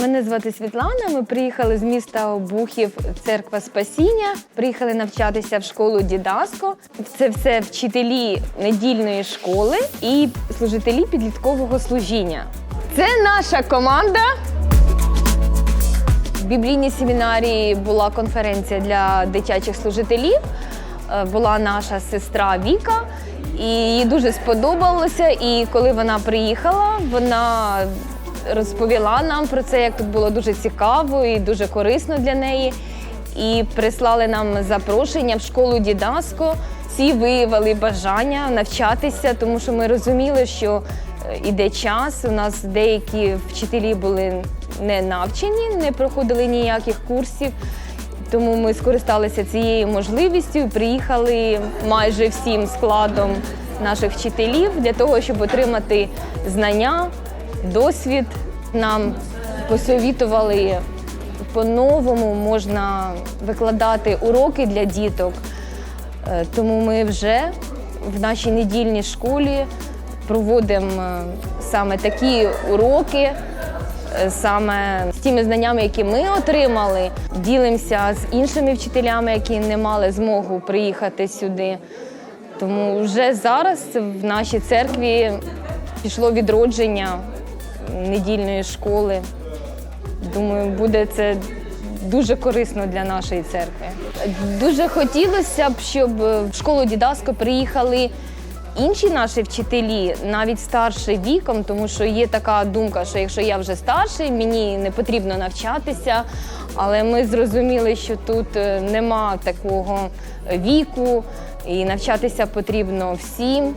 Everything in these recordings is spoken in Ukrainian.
Мене звати Світлана. Ми приїхали з міста Обухів, церква Спасіння. Приїхали навчатися в школу Дідаско. Це все вчителі недільної школи і служителі підліткового служіння. Це наша команда. В біблійній семінарії була конференція для дитячих служителів. Е, Була наша сестра Віка, і їй дуже сподобалося. І коли вона приїхала, вона розповіла нам про це, як тут було дуже цікаво і дуже корисно для неї. І прислали нам запрошення в школу Дідаско. Всі виявили бажання навчатися, тому що ми розуміли, що е, іде час. У нас деякі вчителі були не навчені, не проходили ніяких курсів. Тому ми скористалися цією можливістю приїхали майже всім складом наших вчителів для того, щоб отримати знання, досвід. Нам посовітували по-новому можна викладати уроки для діток. Е, Тому ми вже в нашій недільній школі проводимо е, саме такі уроки, е, саме з тими знаннями, які ми отримали, ділимося з іншими вчителями, які не мали змогу приїхати сюди. Тому вже зараз в нашій церкві пішло відродження недільної школи. Думаю, буде це дуже корисно для нашої церкви. Дуже хотілося б, щоб в школу Дідаско приїхали інші наші вчителі, навіть старші віком, тому що є така думка, що якщо я вже старший, мені не потрібно навчатися. Але ми зрозуміли, що тут е, нема такого віку, і навчатися потрібно всім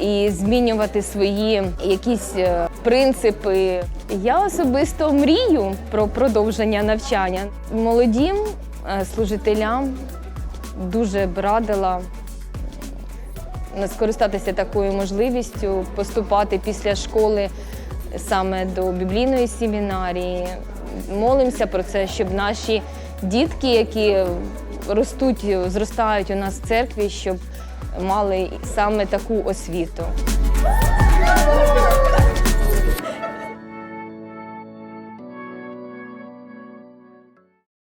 і змінювати свої якісь е, принципи. Я особисто мрію про продовження навчання. Молодім е, служителям дуже б радила скористатися такою можливістю, поступати після школи саме до біблійної семінарії. Молимося про це, щоб наші дітки, які ростуть, зростають у нас в церкві, щоб мали саме таку освіту.